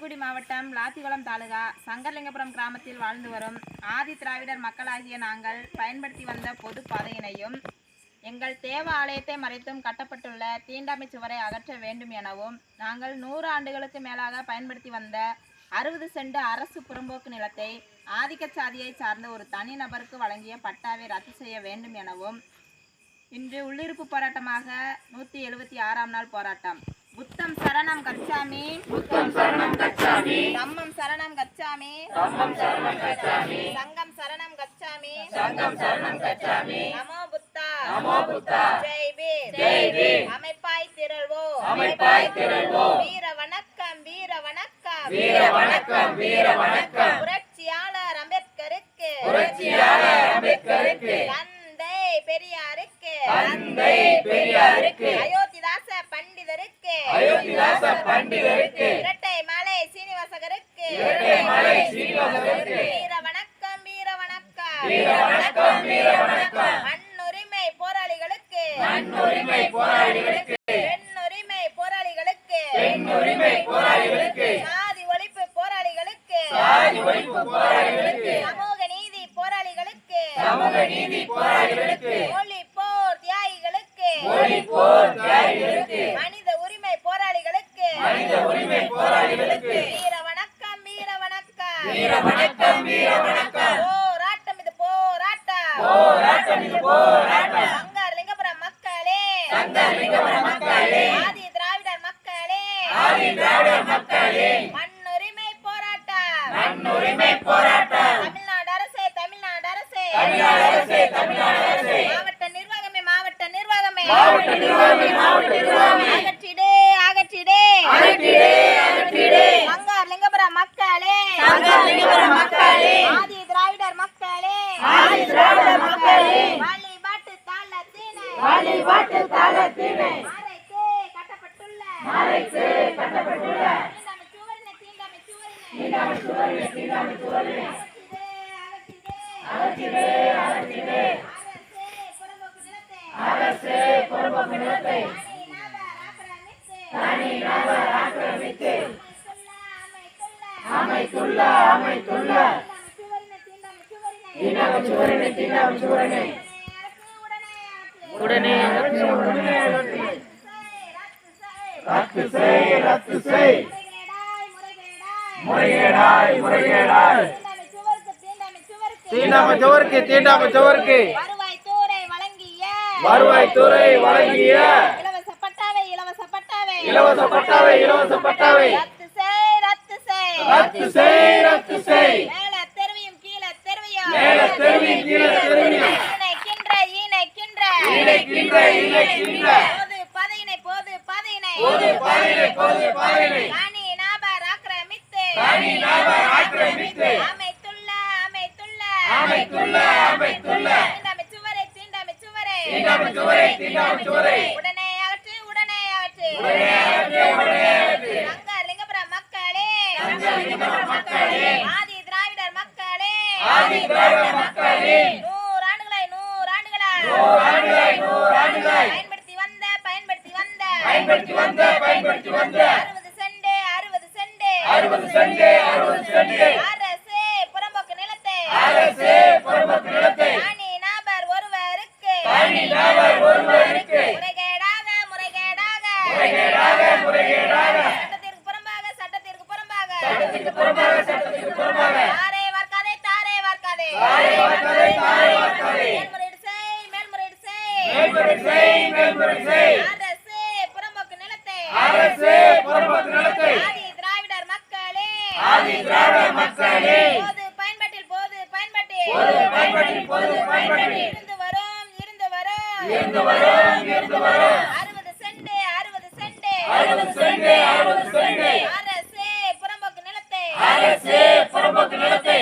தூத்துக்குடி மாவட்டம் லாத்திகுளம் தாலுகா சங்கர்லிங்கபுரம் கிராமத்தில் வாழ்ந்து வரும் ஆதி திராவிடர் மக்களாகிய நாங்கள் பயன்படுத்தி வந்த பொது பாதையினையும் எங்கள் தேவ ஆலயத்தை மறைத்தும் கட்டப்பட்டுள்ள தீண்டாமை சுவரை அகற்ற வேண்டும் எனவும் நாங்கள் நூறு ஆண்டுகளுக்கு மேலாக பயன்படுத்தி வந்த அறுபது சென்ட் அரசு புறம்போக்கு நிலத்தை ஆதிக்க சாதியை சார்ந்த ஒரு தனிநபருக்கு வழங்கிய பட்டாவை ரத்து செய்ய வேண்டும் எனவும் இன்று உள்ளிருப்பு போராட்டமாக நூற்றி எழுபத்தி ஆறாம் நாள் போராட்டம். புத்தம் சரணம் கச்சாமி. புத்தம் சரணம் கச்சாமி. தம்மம் சரணம் கச்சாமி. தம்மம் சரணம் கச்சாமி. சங்கம் சரணம் கச்சாமி. சங்கம் சரணம் கச்சாமி. நமோ புத்தா. நமோ புத்தா. ஜெய் பீம். ஜெய் பீம். அமைப்பாய் திரள்வோ அமைப்பாய் திரள்வோ வீர வணக்கம் வீர வணக்கம். வீர வணக்கம் வீர வணக்கம். புரட்சியாளர் அம்பேத்கருக்கு. புரட்சியாளர் அம்பேத்கருக்கு. தந்தை பெரியாருக்கு. தந்தை பெரியாருக்கு. பண்டிதருக்கு இரட்டை மலை சீனிவாசகருக்கு. இரட்டை மலை சீனிவாசகருக்கு. வீர வணக்கம் வீர வணக்கம். வீர வணக்கம் வீர வணக்கம். மண்ணுரிமை போராளிகளுக்கு. மண்ணுரிமை போராளிகளுக்கு. பெண்ணுரிமை போராளிகளுக்கு. பெண்ணுரிமை போராளிகளுக்கு. சாதி ஒழிப்பு போராளிகளுக்கு. சாதி ஒழிப்பு போராளிகளுக்கு. சமூக நீதி போராளிகளுக்கு. சமூக நீதி போராளிகளுக்கு. மொழி போர் தியாகிகளுக்கு. மொழி போர் தியாகிகளுக்கு மனித உரிமை போராளிகளுக்கு மனித உரிமை போராளிகளுக்கு வீர வணக்கம் வீர வணக்கம் வீர வணக்கம். போராட்டம் இது போராட்டம். போராட்டம் இது போராட்டம். சங்கர் லிங்கபுரம் மக்களே. சங்கர் லிங்கபுரம் மக்களே. ஆதி திராவிடர் மக்களே. ஆதி திராவிடர் மக்களே. மண்ணுரிமை போராட்டம். மண்ணுரிமை போராட்டம். தமிழ்நாடு அரசே தமிழ்நாடு அரசே. தமிழ்நாடு அரசே தமிழ்நாடு அரசே. மாவட்ட நிர்வாகமே மாவட்ட நிர்வாகமே. மாவட்ட நிர்வாகமே மாவட்ட நிர்வாகமே. அகற்றிடே அகற்றிடே. அகற்றிடே சங்கர் லிங்கபுரம் மக்களே சங்கர் லிங்கபுரம் மக்களே ஆதி திராவிடர் மக்களே ஆதி திராவிடர் மக்களே வழிபாட்டு தாளத்தினை வழிபாட்டு தாளத்தினை மறைத்து கட்டப்பட்டுள்ள மறைத்து கட்டப்பட்டுள்ள தீண்டாமை சுவரினை தீண்டாமை சுவரினை தீண்டாமை சுவரினை தீண்டாமை சுவரினை அகற்றிடே அகற்றிடே அகற்றிடே அரசே புறம்போக்கு நிலத்தை தனி நபர் ஆக்கிரமித்து அமைத்துள்ள அமைத்துள்ள தீண்டாமை சுவரினை தீண்டாமை சுவரினை உடனே. ரத்து செய் ரத்து செய். முறைகேடாய் முறைகேடாய் தீண்டாம சுவருக்கு தீண்டாம சுவருக்கு வருவாய் தூரை வழங்கிய. வருவாய் துறை வழங்கிய இலவச பட்டாவை இலவச பட்டாவை. இலவச பட்டாவை இலவச பட்டாவை ரத்து செய் ரத்து செய். ரத்து செய் ரத்து செய் மேல தெருவியும் கீழே தெருவியும் மேல தெருவி கீழே தெருவி இணைக்கின்ற இணைக்கின்ற. இணைக்கின்ற. இணைக்கின்ற போது பதையினை போது பதையினை. பொது பாதையினை பொது பாதையினை. தனி நபர் ஆக்கிரமித்து தனி நபர் ஆக்கிரமித்து. அமைத்துள்ள அமைத்துள்ள. அமைத்துள்ள அமைத்துள்ள. தீண்டாமை சுவரை தீண்டாமை சுவரை தீண்டாம சுவரை தீண்டாம சுவரை உடனே அகற்று உடனே அகற்று. உடனே அகற்று, உடனே அகற்று. சங்கர் லிங்கபுரம் மக்களே. ஆதி திராவிடர் மக்களே. ஆதி திராவிட மக்களே. நூறு ஆண்டுகளை நூறு ஆண்டுகளாய் நூறு ஆண்டுகளாய் நூறு ஆண்டுகளாய் பயன்படுத்தி வந்த பயன்படுத்தி வந்த. பயன்படுத்தி வந்த பயன்படுத்தி வந்த அறுபது சென்ட் அறுபது சென்ட் அறுபது சென்ட் அரசே புறம்போக்கு நிலத்தை. அரசு பொறுப்புக்கு நிலத்தை தனி நபர் ஒருவருக்கு தனி நபர் ஒருவருக்கு முறைகேடாக முறைகேடாக முறைகேடாக முறைகேடாக சட்டத்திற்கு புறம்பாக சட்டத்திற்கு புறம்பாக சட்டத்துக்கு புறம்பாக சட்டத்துக்கு புறம்பாக தாரே வார்க்காதே தாரே வார்க்காதே தாரை வார்க்காதே தாரை வார்க்காதே மேல்முறையீடு செய் மேல்முறையீடு செய் மேல்முறை செய் மேல்முறை செய் அரசே புறம்போக்கு நிலத்தை அரசு பொறுப்புக்கு நிலத்தை ஆதி திராவிடர் மக்களே ஆதி திராவிட மக்களே போது பயன்பாட்டில் போது பயன்பாட்டில் பொது பயன்பாட்டில் பொது பயன்பாட்டில் இருந்து வரும் இருந்து வரும் இருந்து வரும் இருந்து வரும் அறுபது சென்ட் அறுபது சென்ட் அறுபது சென்ட் அறுபது சென்ட் அரசே புறம்போக்கு நிலத்தை. அரசு பொறுப்புக்கு நிலத்தை.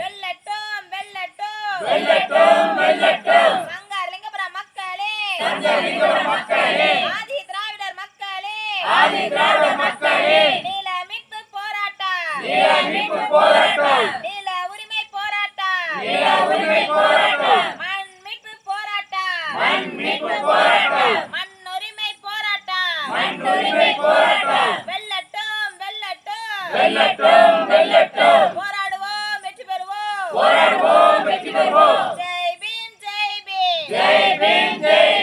வெள்ளட்டும் வெள்ளட்டும் வெள்ளட்டும் வெள்ளட்டும் சங்கர் லிங்கபுரம் மக்களே. ஆதி திராவிடர் மக்களே. ஆதி திராவிட மக்களே நீல மீட்பு போராட்டம் நீல மீட்பு போராட்டம் நீல உரிமை போராட்டம் நீல உரிமை போராட்டம் மண் மீட்பு போராட்டம் மண் மீட்பு போராட்டம் மண் உரிமை போராட்டம் மண்ணுரிமை போராட்டம் வெல்லட்டும் வெல்லட்டும் வெல்லட்டும் வெல்லட்டும். போராடுவோம் வெற்றி பெறுவோம். போராடுவோம் வெற்றி பெறுவோம். ஜெய் பீம் ஜெய் பீம். ஜெய் பீம் ஜெய்